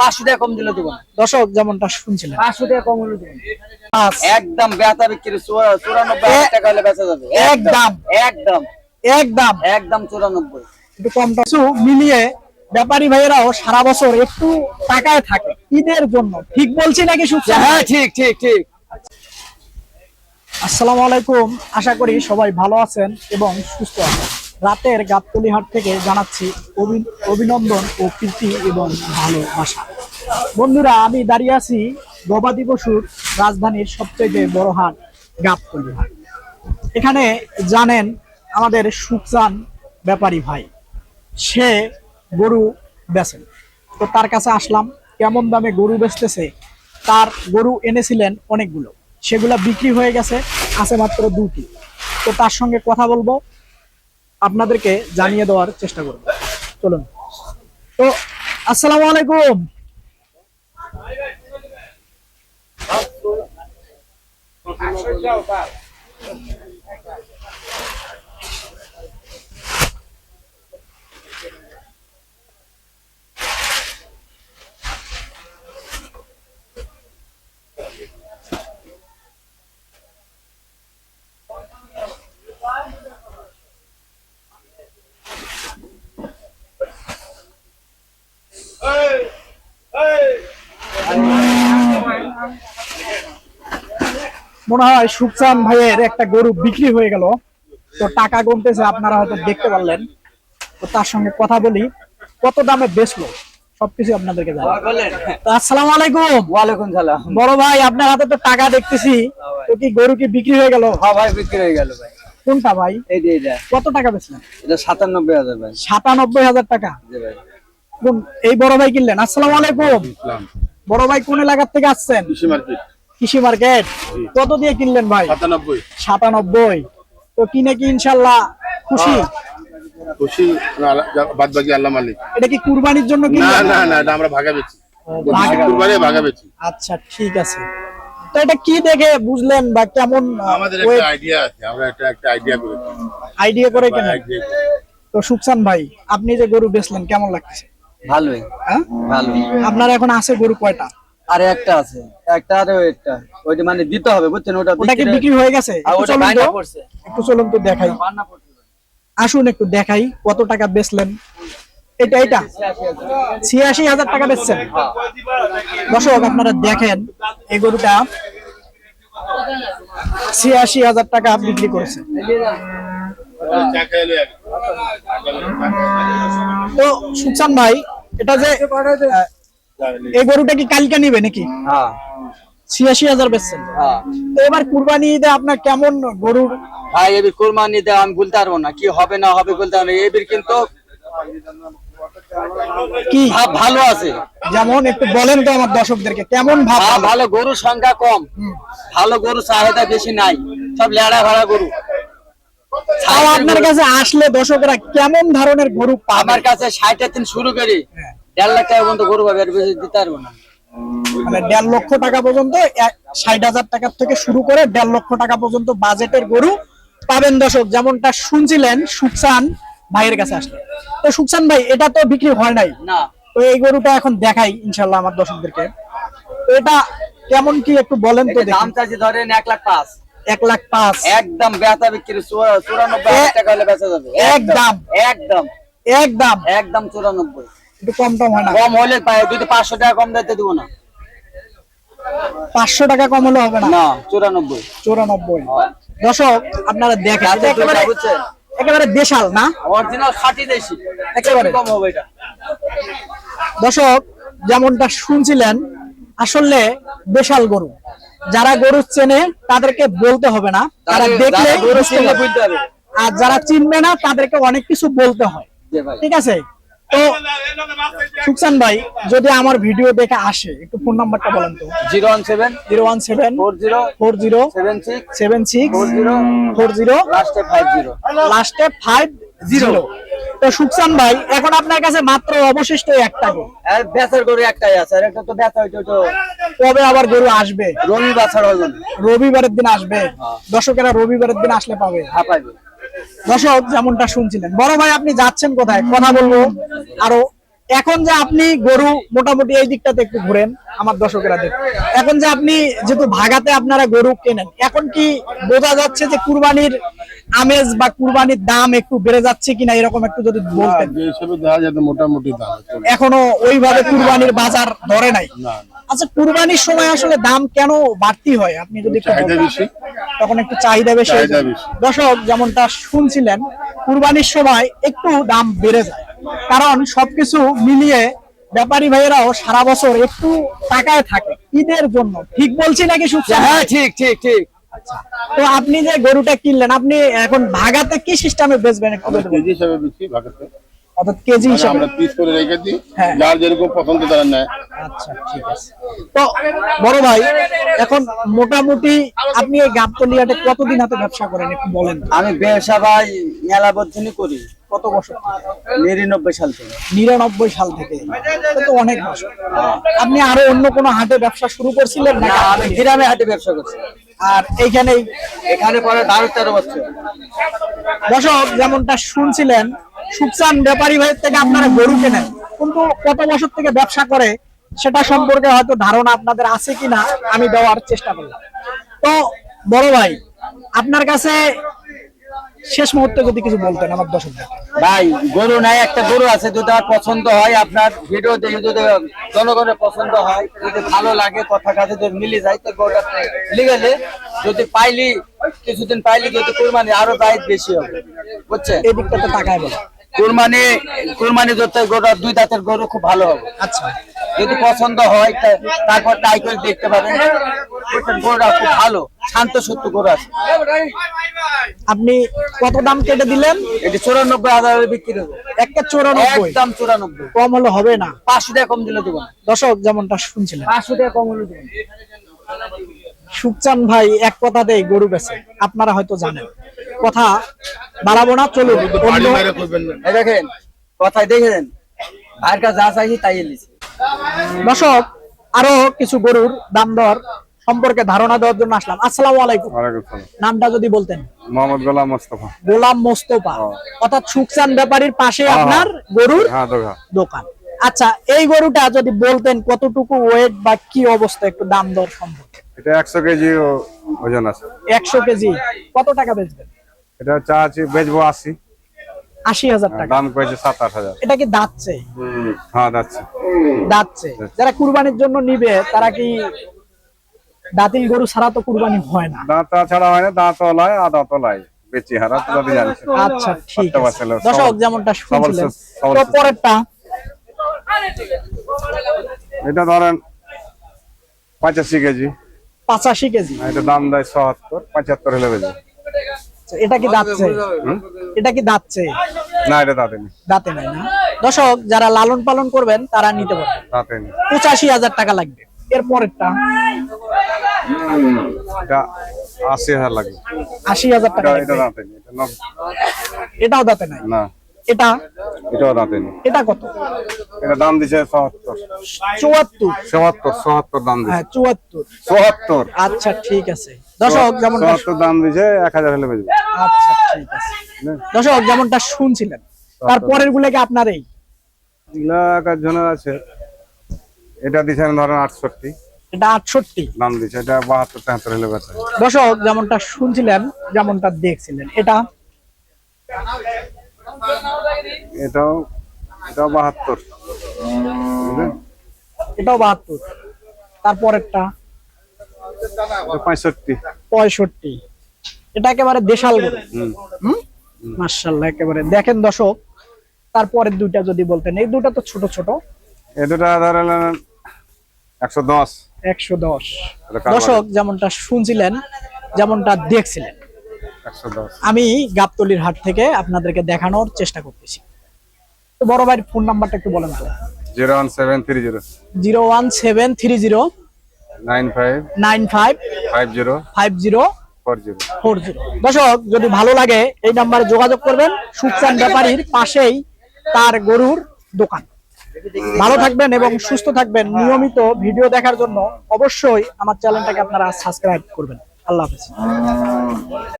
পাঁচশো টাকা কম দিলে দেবো দর্শক যেমনটা শুনছিলেন। পাঁচশো টাকা কম হলে একদম বেচা বিক্রি চুরানব্বই টাকা হলে বেচা যাবে। একদম। একদম। একদম। একদম চুরানব্বই। একটু কমটা কিছু মিলিয়ে ব্যাপারী ভাইয়েরাও সারা বছর একটু টাকায় থাকে। ঈদের জন্য। ঠিক বলছি নাকি সুখসান হ্যাঁ ঠিক ঠিক ঠিক। আসসালামু আলাইকুম। আশা করি সবাই ভালো আছেন এবং সুস্থ আছেন। রাতের গাবতলি হাট থেকে জানাচ্ছি অভি- অভিনন্দন ও প্রীতি এবং ভালোবাসা। বন্ধুরা, আমি দাঁড়িয়ে আছি গবাদি পশুর রাজধানীর সবচেয়ে বড় হাট গাবতলি হাট এখানে জানেন আমাদের সুকসান ব্যাপারী ভাই। সে গরু বেচেন। তো তার কাছে আসলাম, কেমন দামে গরু বেচতেছে, তার গরু এনেছিলেন অনেকগুলো। সেগুলো বিক্রি হয়ে গেছে, আছে মাত্র দুটি। তো তার সঙ্গে কথা বলব। আপনাদেরকে জানিয়ে দেওয়ার চেষ্টা করব। চলুন। তো আসসালামু আলাইকুম। মনে হয় সুকসান ভাইয়ের একটা গরু বিক্রি হয়ে গেল। তো টাকা গুনতেছে আপনারা হয়তো দেখতে পারলেন। তো তার সঙ্গে কথা বলি কত দামে বেচলো? সবকিছু আপনাদেরকে আসসালামু আলাইকুম। ওয়ালাইকুম সালাম। বড় ভাই আপনার হাতে তো টাকা দেখতেছি। তো কি গরু কি বিক্রি হয়ে গেল? হ্যাঁ ভাই বিক্রি হয়ে গেল ভাই। কোনটা ভাই? এই যে এটা কত টাকা বেচলেন? এটা সাতানব্বই হাজার ভাই। সাতানব্বই হাজার টাকা। জি ভাই। কোন- এই বড় ভাই কিনলেন। আসসালামু আলাইকুম। বড় ভাই কোন এলাকার থেকে আসছেন? কৃষি মার্কেট। কৃষি মার্কেট। কত দিয়ে কিনলেন ভাই? সাতানব্বই। সাতানব্বই। তো কিনে কি ইনশাল্লাহ খুশি? খুশি বাদ বাকি আল্লাহ মালিক। এটা কি কুরবানির জন্য না না না এটা আমরা ভাগা বেছি কুরবানি ভাগা বেছি আচ্ছা ঠিক আছে। তো এটা কি দেখে বুঝলেন বা কেমন আমাদের একটা আইডিয়া আছে আমরা একটা একটা আইডিয়া করেছি আইডিয়া করে করে। তো সুকসান ভাই আপনি যে গরু বেচলেন কেমন লাগছে? ভালোই। হ্যাঁ? ভালো আপনার এখন আছে গরু কয়টা? আর একটা আছে। একটা আর একটা ওইটা মানে দিতে হবে বুঝছেন? ওটা ওটা কি বিক্রি হয়ে গেছে? একটু চলুন তো। দেখাই। আসুন একটু দেখাই কত টাকা বেচলেন? এটা এটা। ছিয়াশি হাজার টাকা বেচছেন। দর্শক আপনারা দেখেন এই গরুটা ছিয়াশি হাজার টাকা বিক্রি করেছে। তো সুকসান ভাই এটা যে এই গরুটা কি কালকে নিবে নাকি? হ্যাঁ। ছিয়াশি হাজার বেচছেন। হ্যাঁ। তো এবার কুরবানি ঈদে আপনার কেমন গরুর? ভাই এবার কোরবানি দেওয়া আমি বলতে পারব না। কি হবে না হবে বলতে পারব এবার কিন্তু কি? ভাব ভালো আছে। যেমন একটু বলেন তো আমার দর্শকদেরকে কেমন ভাব? ভালো গরুর সংখ্যা কম। ভালো গরু চাহিদা বেশি নাই। সব লেড়া ভাড়া গরু। আপনার কাছে আসলে দর্শকরা কেমন ধরনের গরু আমার কাছে ষাট দিন শুরু করি। হ্যাঁ। দেড় লাখ টাকা পর্যন্ত গরু পাবে এর বেশি দিতে পারব না। মানে দেড় লক্ষ টাকা পর্যন্ত ষাট হাজার টাকা থেকে শুরু করে দেড় লক্ষ টাকা পর্যন্ত বাজেটের গরু পাবেন দর্শক যেমনটা শুনছিলেন সুকসান ভাইয়ের কাছে আসলে। তো সুকসান ভাই এটা তো বিক্রি হয় নাই? না। তো এই গরুটা এখন দেখাই ইনশাল্লাহ আমার দর্শকদেরকে। তো এটা কেমন কি একটু বলেন তো দাম চাইছি ধরেন এক লাখ পাঁচ। এক লাখ পাঁচ। একদম বেচা বিক্রি চুরানব্বই টাকা হলে বেচা যাবে। একদম। একদম। একদম। একদম চুরানব্বই। একটু কম টম হয় না। কম হলে যদি পাঁচশো টাকা কম দিতে দিব না। পাঁচশো টাকা কম হলে হবে না? না চুরানব্বই। চৌরানব্বই। দর্শক আপনারা দেখেন একেবারে দেশাল না? অরিজিনাল ষাটি দেশি। একেবারে। কম হবে এটা। দর্শক যেমনটা শুনছিলেন আসলে বিশাল গরু। যারা গরু চেনে তাদেরকে বলতে হবে না। তারা দেখলে। আর যারা চিনবে না তাদেরকে অনেক কিছু বলতে হয়। ঠিক আছে? তো সুকসান ভাই যদি আমার ভিডিও দেখে আসে একটু ফোন নাম্বারটা বলেন তো। Zero one seven. Zero one seven. Four zero. Four zero. Seven six. Seven six. Four zero. Four zero. লাস্টে ফাইভ জিরো। লাস্টে ফাইভ জিরো। তো সুকসান ভাই এখন আপনার কাছে মাত্র অবশিষ্ট একটা গরু। আর বেচার গরু একটাই আছে আর একটা তো বেচা হইতো তো কবে আবার গরু আসবে? রবি বাছার হবে রবিবারের দিন আসবে। দর্শকেরা রবিবারের দিন আসলে পাবে। হ্যাঁ পাইবে। দর্শক যেমনটা শুনছিলেন। বড় ভাই আপনি যাচ্ছেন কোথায়? কথা বলব আরও। এখন যে আপনি গরু মোটামুটি এই দিকটাতে একটু ঘুরেন আমার দর্শকেরা দেখ। এখন যে আপনি যেহেতু ভাগাতে আপনারা গরু কেনেন এখন কি বোঝা যাচ্ছে যে কুরবানির আমেজ বা কুরবানির দাম একটু বেড়ে যাচ্ছে কিনা এরকম একটু যদি বলতেন। মোটামুটি দাম এখনও ওইভাবে কুরবানির বাজার ধরে নাই। আচ্ছা কুরবানির সময় আসলে দাম কেন বাড়তি হয়? আপনি যদি তখন একটু চাহিদা বেশি। দর্শক যেমনটা শুনছিলেন কুরবানির সময় একটু দাম বেড়ে যায়। কারণ সবকিছু মিলিয়ে ব্যাপারী ভাইয়েরাও সারা বছর একটু টাকায় থাকে ঈদের জন্য। ঠিক বলছি নাকি সুখসান হ্যাঁ ঠিক ঠিক ঠিক। তো আপনি যে গরুটা কিনলেন আপনি এখন ভাগাতে কি সিস্টেমে বেচবেন? অর্থাৎ কেজি মানে হিসাবে। আমরা পিস করে রেখে দিই হ্যাঁ। যার যেরকম পছন্দ তারা নেয়। আচ্ছা ঠিক আছে। তো বড় ভাই এখন মোটামুটি আপনি এই গাবতলিয়াতে কতদিন হাতে ব্যবসা করেন একটু বলেন আমি ব্যবসা ভাই মেলা বর্ধনই করি। কত বছর নিরানব্বই সাল থেকে। নিরানব্বই সাল থেকে। তো অনেক বছর। আপনি আরও অন্য কোনো হাটে ব্যবসা শুরু করছিলেন না আমি গ্রামে হাটে ব্যবসা করছি। আর এইখানেই এখানে পরে বারো তেরো বছর। দর্শক যেমনটা শুনছিলেন সুকসান ব্যাপারী ভাইয়ের থেকে আপনারা গরু কেনেন? কিন্তু কত বছর থেকে ব্যবসা করে সেটা সম্পর্কে হয়তো ধারণা আপনাদের আছে কিনা আমি দেওয়ার চেষ্টা করলাম। তো বড় ভাই আপনার কাছে শেষ মুহূর্তে যদি কিছু বলতেন আমার দর্শকদের ভাই। গরু নাই একটা গরু আছে যদি আমার পছন্দ হয় আপনার। ভিডিও দেখে যদি জনগণের পছন্দ হয় যদি ভালো লাগে কথা কাছে যদি মিলে যায় তো গরুটা লিগেলে যদি পাইলি কিছুদিন পাইলি যদি কুরবানি আরও দায়িত্ব বেশি হবে। বুঝছে এই দিকটাতে তাকায় বলো কুরবানি কুরবানি ধরতে গরু দুই দাঁতের গরু খুব ভালো হবে। আচ্ছা। যদি পছন্দ হয় তারপর ট্রাই করে দেখতে পারেন গরুটা খুব ভালো শান্ত সত্য গরু আছে। আপনি কত দাম কেটে দিলেন? এটি চুরানব্বই হাজার বিক্রি হবে। একটা চৌরানব্বই। একদম চুরানব্বই। কম হলে হবে না। পাঁচশো টাকা কম দিলে দেবো দশক যেমনটা শুনছিলেন। পাঁচশো টাকা কম হলে দেবো না। সুকচান ভাই এক কথাতেই গরু বেছে আপনারা হয়তো জানেন। কথা বাড়াবো না চলুন। দেখেন কথায় দেখেন ভাইয়ের কাছে যা চাইছি তাই এলিছি। দর্শক আরও কিছু গরুর দাম দর সম্পর্কে ধারণা দেওয়ার জন্য আসলাম। আসসালামু আলাইকুম। নামটা যদি বলতেন। মোহাম্মদ গোলাম মোস্তফা। গোলাম মোস্তফা। অর্থাৎ সুকচান ব্যাপারীর পাশে আপনার গরুর হ্যাঁ দোকান। আচ্ছা এই গরুটা যদি বলতেন কতটুকু ওয়েট বা কি অবস্থা একটু দাম দর সম্পর্কে? এটা একশো কেজি ও- ওজন আছে। একশো কেজি। কত টাকা বেচবেন? এটা চা আছি বেচবো আশি। আশি হাজার টাকা। দাম কয়েছে সাত আট হাজার। এটা কি দাঁতছে? হ্যাঁ যাচ্ছে দাঁতছে। যারা কুরবানির জন্য নিবে তারা কি দাঁতিল গরু ছাড়া তো কুরবানি হয় না? দাঁত ছাড়া হয় না দাঁত ওলায় আর দাঁত ওলায় বেচি হারা তো যদি জানিস আচ্ছা ঠিক আছে। দর্শক যেমনটা শুনছিলেন। তো পরেরটা। এটা ধরেন পঁচাশি কেজি। পাঁচাশি কেজি। এটা দাম দেয় সত্তর পঁচাত্তর হলে আচ্ছা, এটা কি দাঁতছে? এটা কি দাঁতছে? না এটা দাঁতে নেই দাঁতে নাই না? দর্শক যারা লালন পালন করবেন তারা নিতে পারবেন। দাঁতে নেই পঁচাশি হাজার টাকা লাগবে। এর পরেরটা? আশি হাজার লাগবে। আশি হাজার টাকা এটা এটা দাঁতে নেই এটাও দাঁতে নাই? না। এটা? এটাও দাঁতে এটা কত? এটা দাম দিছে সত্তর চুয়াত্তর? চুয়াত্তর চুয়াত্তর দাম দিছে। হ্যাঁ চুয়াত্তর। চুয়াত্তর। আচ্ছা ঠিক আছে। দর্শক যেমনটা চুয়াত্তর দাম দিছে এক হাজার হলে আচ্ছা ঠিক আছে। দর্শক যেমনটা শুনছিলেন তারপরের গুলোকে আপনার এই? জনের আছে। এটা দিছেন ধরেন আটষট্টি। এটা আটষট্টি? দাম দিছে এটা বাহাত্তর তেহাত্তর হলে বেচে দর্শক যেমনটা শুনছিলেন যেমনটা দেখছিলেন এটা? এটাও এটাও বাহাত্তর। এটাও বাহাত্তর। তারপরেরটা পঁয়ষট্টি। পঁয়ষট্টি। এটা একেবারে দেশাল হুম। মার্শাল্লাহ একেবারে। দেখেন দর্শক তারপরের দুইটা যদি বলতেন এই দুটা তো ছোট ছোট। এ দুটা ধরেন একশো দশ। একশো দশ। দর্শক যেমনটা শুনছিলেন যেমনটা দেখছিলেন। আমি গাবতলির হাট থেকে আপনাদেরকে দেখানোর চেষ্টা করতেছি। তো বড় ভাইয়ের ফোন নাম্বারটা একটু বলেন তো। Zero one seven three zero. Zero one seven three zero. Nine five. Nine five. Five zero. Five zero. দর্শক যদি ভালো লাগে এই নাম্বারে যোগাযোগ করবেন। সুখচান ব্যাপারীর পাশেই তার গরুর দোকান। ভালো থাকবেন এবং সুস্থ থাকবেন। নিয়মিত ভিডিও দেখার জন্য অবশ্যই আমার চ্যানেলটাকে আপনারা সাবস্ক্রাইব করবেন। আল্লাহ হাফেজ।